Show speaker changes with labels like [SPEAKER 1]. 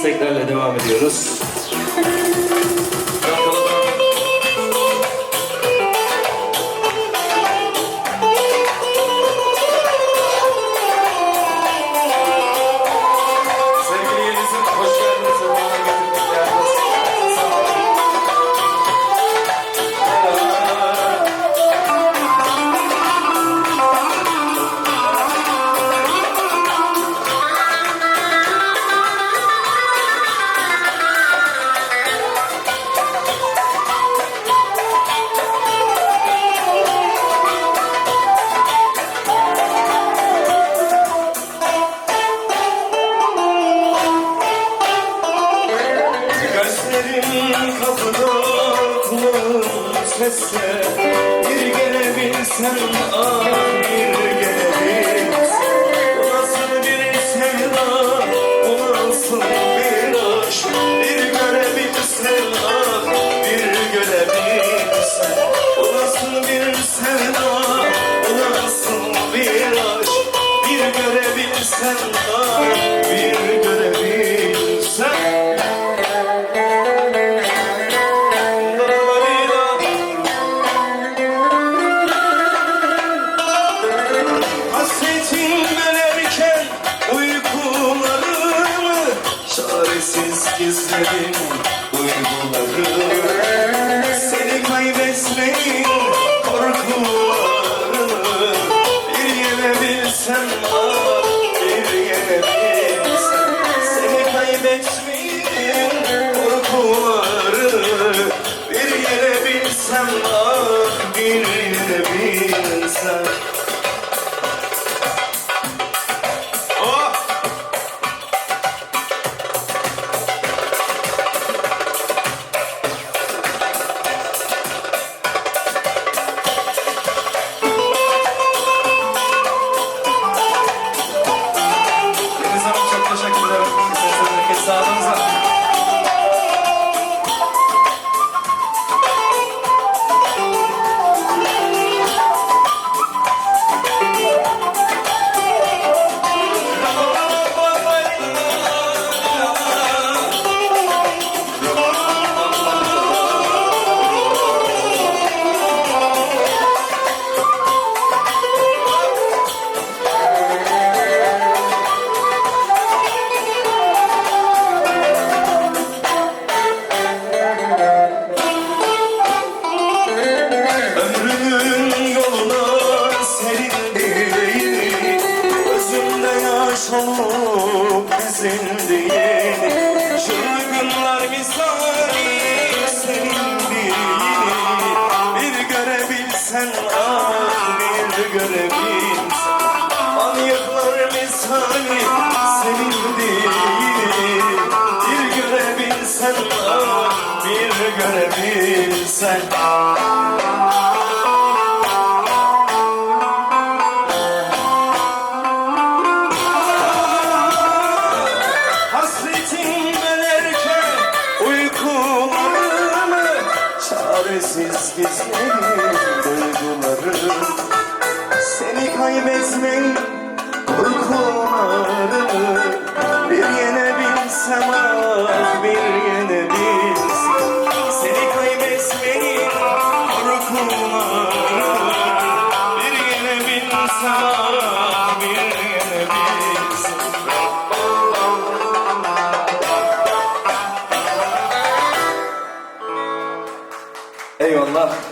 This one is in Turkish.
[SPEAKER 1] isteklerle devam ediyoruz. Sesse Bir gelebilsen ah bir gelebilsen nasıl bir sevda bu nasıl bir aşk Bir görebilsen ah bir görebilsen Bu nasıl bir sevda bu nasıl bir aşk Bir görebilsen ah Çaresiz gizledim duygularımı Seni kaybetmeyin korkularımı Bir yenebilsem ah bir yenebilsem Seni kaybetmeyin korkularımı Bir yenebilsem ah bir yaş olup dizindiğini Çılgınlar misali senindiğini Bir görebilsen ah bir görebilsen. Manyaklar misali senindiğini Bir görebilsen ah bir görebilsen. Hasretin Çaresiz gizledim duygularım. Seni kaybetmeyin korkularımı Bir yenebilsem ah bir yenebilsem Seni kaybetmeyin korkularımı Bir yenebilsem ah bir yenebilsem 감사합니다.